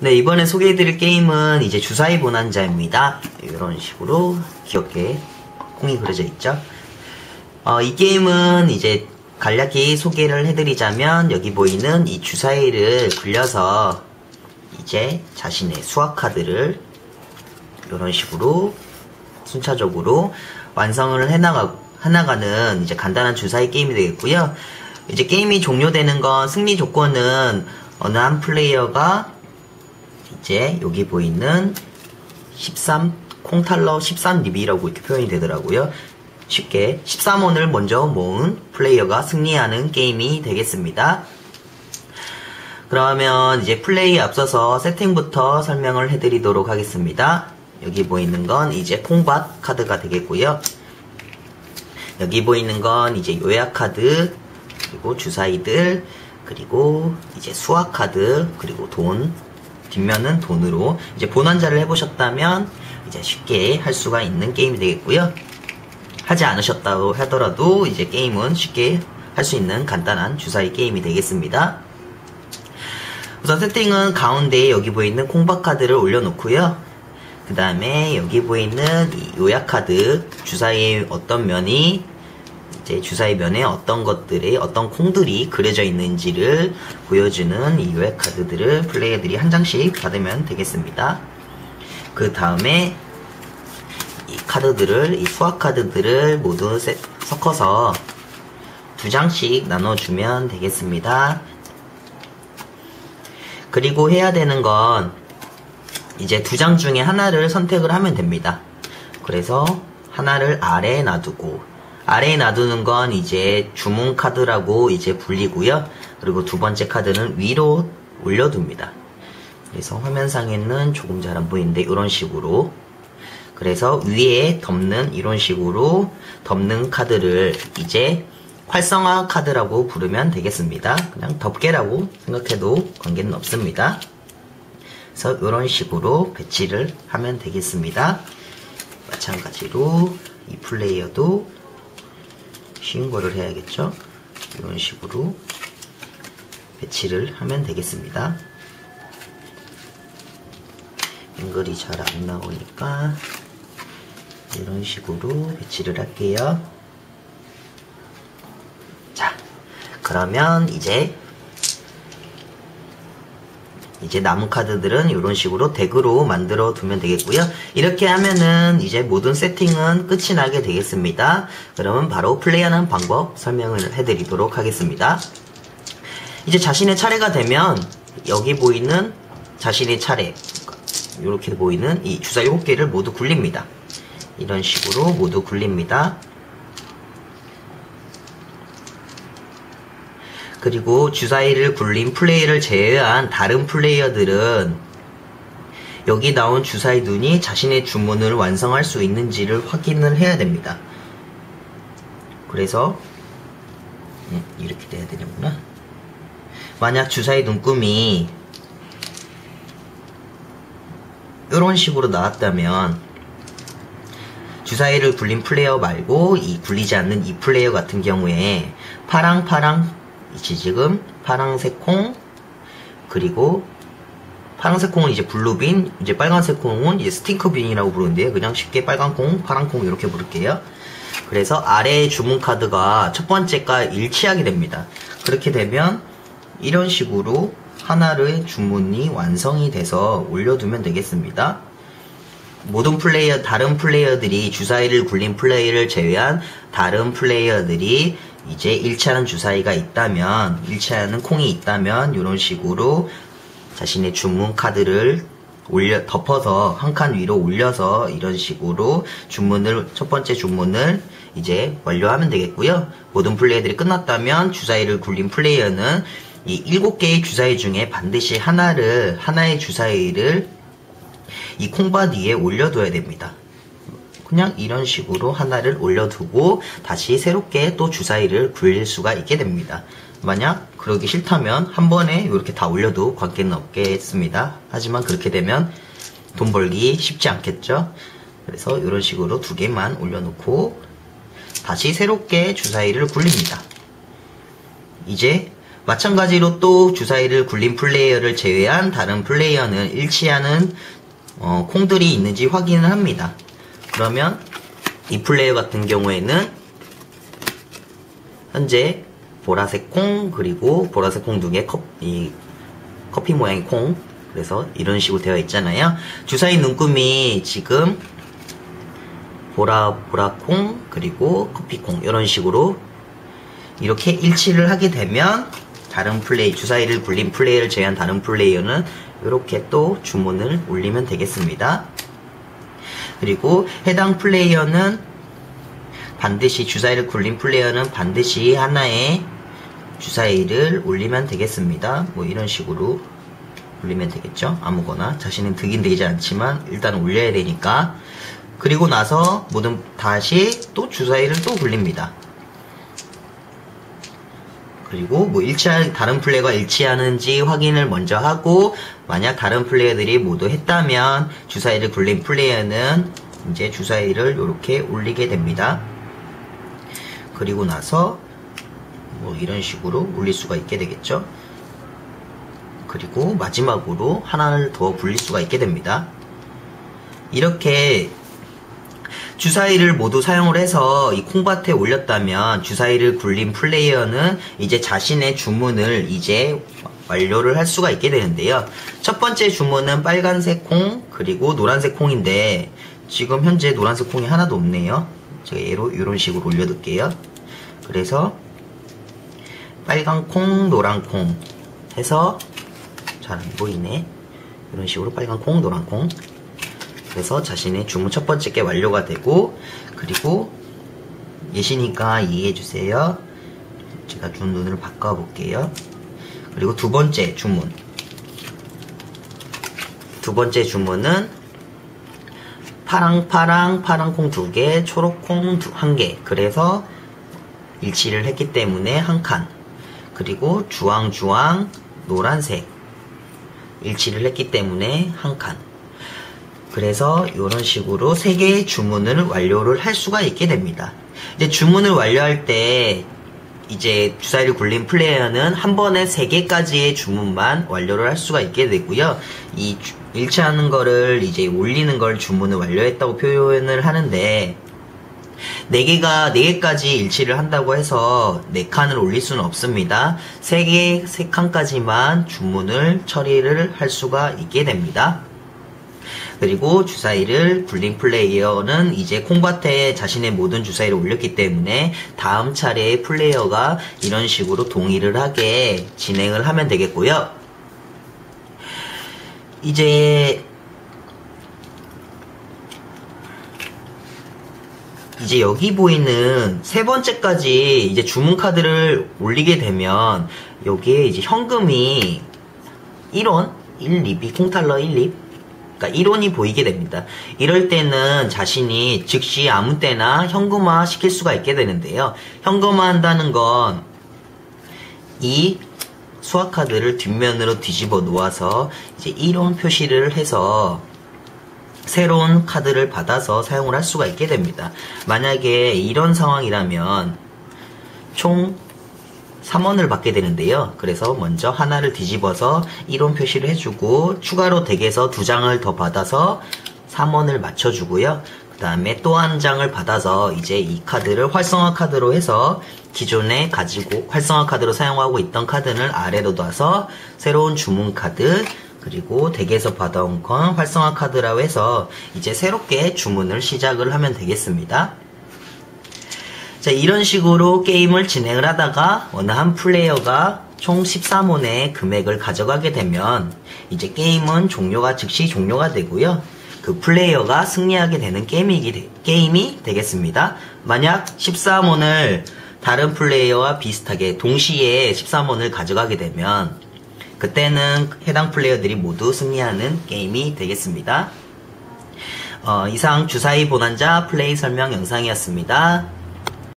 네, 이번에 소개해드릴 게임은 이제 주사위 bonan자입니다. 이런 식으로 귀엽게 콩이 그려져 있죠. 어, 이 게임은 이제 간략히 소개를 해드리자면 여기 보이는 이 주사위를 굴려서 이제 자신의 수학 카드를 이런 식으로 순차적으로 완성을 해나가, 해나가는 이제 간단한 주사위 게임이 되겠고요. 이제 게임이 종료되는 건 승리 조건은 어느 한 플레이어가 이제 여기 보이는 13 콩탈러 13립이라고 이렇게 표현이 되더라고요. 쉽게 13원을 먼저 모은 플레이어가 승리하는 게임이 되겠습니다. 그러면 이제 플레이 앞서서 세팅부터 설명을 해드리도록 하겠습니다. 여기 보이는 건 이제 콩밭 카드가 되겠고요. 여기 보이는 건 이제 요약 카드, 그리고 주사위들, 그리고 이제 수학 카드, 그리고 돈, 뒷면은 돈으로 이제 본원자를 해보셨다면 이제 쉽게 할 수가 있는 게임이 되겠고요. 하지 않으셨다고 하더라도 이제 게임은 쉽게 할 수 있는 간단한 주사위 게임이 되겠습니다. 우선 세팅은 가운데에 여기 보이는 콩박 카드를 올려놓고요. 그 다음에 여기 보이는 이 요약 카드 주사위의 어떤 면이 이제 주사위 면에 어떤 것들이 어떤 콩들이 그려져 있는지를 보여주는 이 요약 카드들을 플레이어들이 한 장씩 받으면 되겠습니다. 그 다음에 이 카드들을 이 수학 카드들을 모두 세, 섞어서 두 장씩 나눠주면 되겠습니다. 그리고 해야 되는 건 이제 두 장 중에 하나를 선택을 하면 됩니다. 그래서 하나를 아래에 놔두고 아래에 놔두는 건 이제 주문 카드라고 이제 불리고요. 그리고 두 번째 카드는 위로 올려둡니다. 그래서 화면상에는 조금 잘 안 보이는데 이런 식으로 그래서 위에 덮는 이런 식으로 덮는 카드를 이제 활성화 카드라고 부르면 되겠습니다. 그냥 덮개라고 생각해도 관계는 없습니다. 그래서 이런 식으로 배치를 하면 되겠습니다. 마찬가지로 이 플레이어도 쉬운 거를 해야겠죠. 이런 식으로 배치를 하면 되겠습니다. 앵글이 잘 안 나오니까 이런 식으로 배치를 할게요. 자, 그러면 이제 이제 남은 카드들은 이런 식으로 덱으로 만들어 두면 되겠고요. 이렇게 하면은 이제 모든 세팅은 끝이 나게 되겠습니다. 그러면 바로 플레이하는 방법 설명을 해드리도록 하겠습니다. 이제 자신의 차례가 되면 여기 보이는 자신의 차례 이렇게 보이는 이 주사 7개를 모두 굴립니다. 이런 식으로 모두 굴립니다. 그리고 주사위를 굴린 플레이를 제외한 다른 플레이어들은 여기 나온 주사위 눈이 자신의 주문을 완성할 수 있는지를 확인을 해야 됩니다. 그래서 음, 이렇게 돼야 되는구나. 만약 주사위 눈금이 이런 식으로 나왔다면 주사위를 굴린 플레이어 말고 이 굴리지 않는 이 플레이어 같은 경우에 파랑 파랑 이제 지금 파랑색 콩 그리고 파란색 콩은 이제 블루빈 이제 빨간색 콩은 이제 스팅크빈이라고 부르는데요. 그냥 쉽게 빨간 콩 파란 콩 이렇게 부를게요. 그래서 아래의 주문 카드가 첫 번째가 일치하게 됩니다. 그렇게 되면 이런 식으로 하나의 주문이 완성이 돼서 올려두면 되겠습니다. 모든 플레이어 다른 플레이어들이 주사위를 굴린 플레이를 제외한 다른 플레이어들이 이제 일치하는 주사위가 있다면 일치하는 콩이 있다면 이런 식으로 자신의 주문 카드를 올려 덮어서 한 칸 위로 올려서 이런 식으로 주문을 첫 번째 주문을 이제 완료하면 되겠고요. 모든 플레이들이 끝났다면 주사위를 굴린 플레이어는 이 일곱 개의 주사위 중에 반드시 하나를 하나의 주사위를 이 콩밭 위에 올려둬야 됩니다. 그냥 이런 식으로 하나를 올려두고 다시 새롭게 또 주사위를 굴릴 수가 있게 됩니다. 만약 그러기 싫다면 한 번에 이렇게 다 올려도 관계는 없겠습니다. 하지만 그렇게 되면 돈 벌기 쉽지 않겠죠? 그래서 이런 식으로 두 개만 올려놓고 다시 새롭게 주사위를 굴립니다. 이제 마찬가지로 또 주사위를 굴린 플레이어를 제외한 다른 플레이어는 일치하는 어, 콩들이 있는지 확인을 합니다. 그러면 이 플레이어 같은 경우에는 현재 보라색 콩 그리고 보라색 콩두개 컵이 커피 모양의 콩 그래서 이런 식으로 되어 있잖아요. 주사위 눈금이 지금 보라 보라 콩 그리고 커피 콩 이런 식으로 이렇게 일치를 하게 되면 다른 플레이 주사위를 굴린 플레이를 제외한 다른 플레이어는 이렇게 또 주문을 올리면 되겠습니다. 그리고 해당 플레이어는 반드시 주사위를 굴린 플레이어는 반드시 하나의 주사위를 올리면 되겠습니다. 뭐 이런 식으로 올리면 되겠죠. 아무거나 자신은 득인 되지 않지만 일단 올려야 되니까 그리고 나서 모든 다시 또 주사위를 또 굴립니다. 그리고 뭐 일치한 다른 플레이가 일치하는지 확인을 먼저 하고 만약 다른 플레이어들이 모두 했다면 주사위를 굴린 플레이어는 이제 주사위를 이렇게 올리게 됩니다. 그리고 나서 뭐 이런 식으로 올릴 수가 있게 되겠죠. 그리고 마지막으로 하나를 더 굴릴 수가 있게 됩니다. 이렇게 주사위를 모두 사용을 해서 이 콩밭에 올렸다면 주사위를 굴린 플레이어는 이제 자신의 주문을 이제 완료를 할 수가 있게 되는데요. 첫 번째 주문은 빨간색 콩 그리고 노란색 콩인데 지금 현재 노란색 콩이 하나도 없네요. 제가 얘로 이런 식으로 올려둘게요. 그래서 빨간 콩, 노란 콩 해서 잘 안 보이네. 이런 식으로 빨간 콩, 노란 콩 그래서 자신의 주문 첫 번째 게 완료가 되고 그리고 예시니까 이해해 주세요. 제가 준 눈을 바꿔 볼게요. 그리고 두 번째 주문. 두 번째 주문은 파랑 파랑 파랑 콩 두 개, 초록 콩 한 개. 그래서 일치를 했기 때문에 한 칸. 그리고 주황 주황 노란색 일치를 했기 때문에 한 칸. 그래서 이런 식으로 세 개의 주문을 완료를 할 수가 있게 됩니다. 이제 주문을 완료할 때 이제 주사위를 굴린 플레이어는 한 번에 세 개까지의 주문만 완료를 할 수가 있게 되고요. 이 일치하는 거를 이제 올리는 걸 주문을 완료했다고 표현을 하는데 4개가 4개까지 일치를 한다고 해서 4칸을 올릴 수는 없습니다. 3개, 3칸까지만 주문을 처리를 할 수가 있게 됩니다. 그리고 주사위를 굴린 플레이어는 이제 콩밭에 자신의 모든 주사위를 올렸기 때문에 다음 차례의 플레이어가 이런 식으로 동의를 하게 진행을 하면 되겠고요. 이제 이제 여기 보이는 세 번째까지 이제 주문 카드를 올리게 되면 여기에 이제 현금이 1원, 1, 2비, 콩탈러 1, 2 그러니까 1원이 보이게 됩니다. 이럴 때는 자신이 즉시 아무 때나 현금화 시킬 수가 있게 되는데요. 현금화 한다는 건 이 수화카드를 뒷면으로 뒤집어 놓아서 이제 1원 표시를 해서 새로운 카드를 받아서 사용을 할 수가 있게 됩니다. 만약에 이런 상황이라면 총 3원을 받게 되는데요. 그래서 먼저 하나를 뒤집어서 1원 표시를 해주고 추가로 댁에서 두 장을 더 받아서 3원을 맞춰주고요. 그 다음에 또 한 장을 받아서 이제 이 카드를 활성화 카드로 해서 기존에 가지고 활성화 카드로 사용하고 있던 카드는 아래로 놔서 새로운 주문 카드 그리고 댁에서 받아온 건 활성화 카드라고 해서 이제 새롭게 주문을 시작을 하면 되겠습니다. 자, 이런 식으로 게임을 진행을 하다가 어느 한 플레이어가 총 13원의 금액을 가져가게 되면 이제 게임은 종료가 즉시 종료가 되고요. 그 플레이어가 승리하게 되는 게임이, 게임이 되겠습니다. 만약 13원을 다른 플레이어와 비슷하게 동시에 13원을 가져가게 되면 그때는 해당 플레이어들이 모두 승리하는 게임이 되겠습니다. 어, 이상 주사위 bonanza 플레이 설명 영상이었습니다.